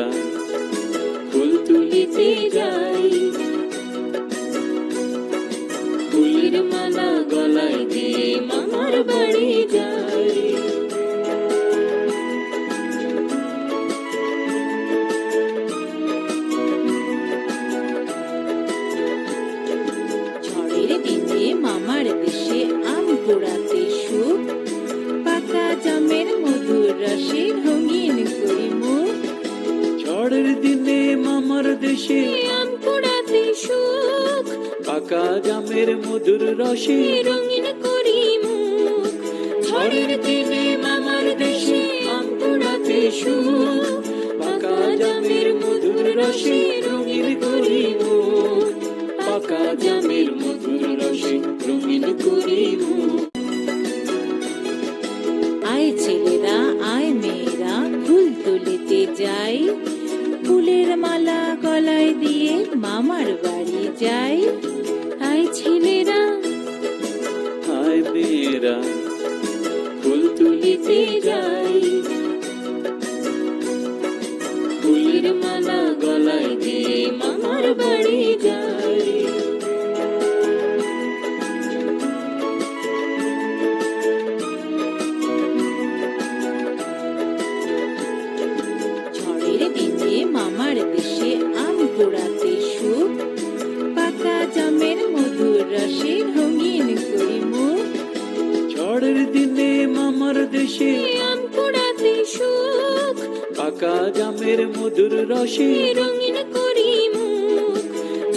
মেয়েরা ফুল তুলিতে যাই ফুলের মালা গলায় দিয়ে মামার বাড়ি যাই ঝড়ের দিনে মামার দেশে আম পোড়াতে ঝড়ের দিনে মামার দেশে। আম পোড়াতে সুখ। পাকা জামের মধুর রসে। রঙিন করি মুখ। ঝড়ের দিনে মামার দেশে। আম পোড়াতে সুখ। পাকা জামের মধুর রসে। রঙিন করি মুখ। পাকা জামের মধুর রসে। রঙিন করি দিয়ে মামার বাড়ি যাই। আয় ছেলেরা। আয় মেয়েরা ফুল তুলিতে যাই। ফুলের মালা গলায় দিয়ে মামার বাড়ি যাই। ঝড়ের দিনে মামার আম পোড়াতে সুখ। পাকা জামের মধুর রসে রঙিন করি মুখ।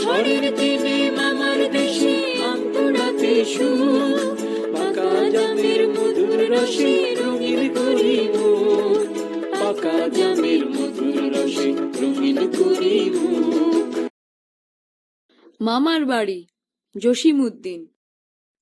ঝড়ের দিনে মামার দেশে আম পোড়াতে সুখ। পাকা জামের মধুর রসে রঙিন করি মুখ। পাকা জামের মধুর রসে রঙিন করি মুখ। মামার বাড়ি জসিমউদ্দিন।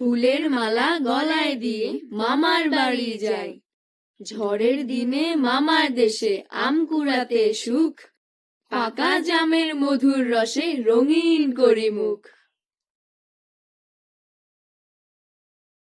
ফুলের মালা গলায় দিয়ে মামার বাড়ি যাই। ঝড়ের দিনে মামার দেশে আম কুড়াতে সুখ, পাকা জামের মধুর রসে রঙিন করি মুখ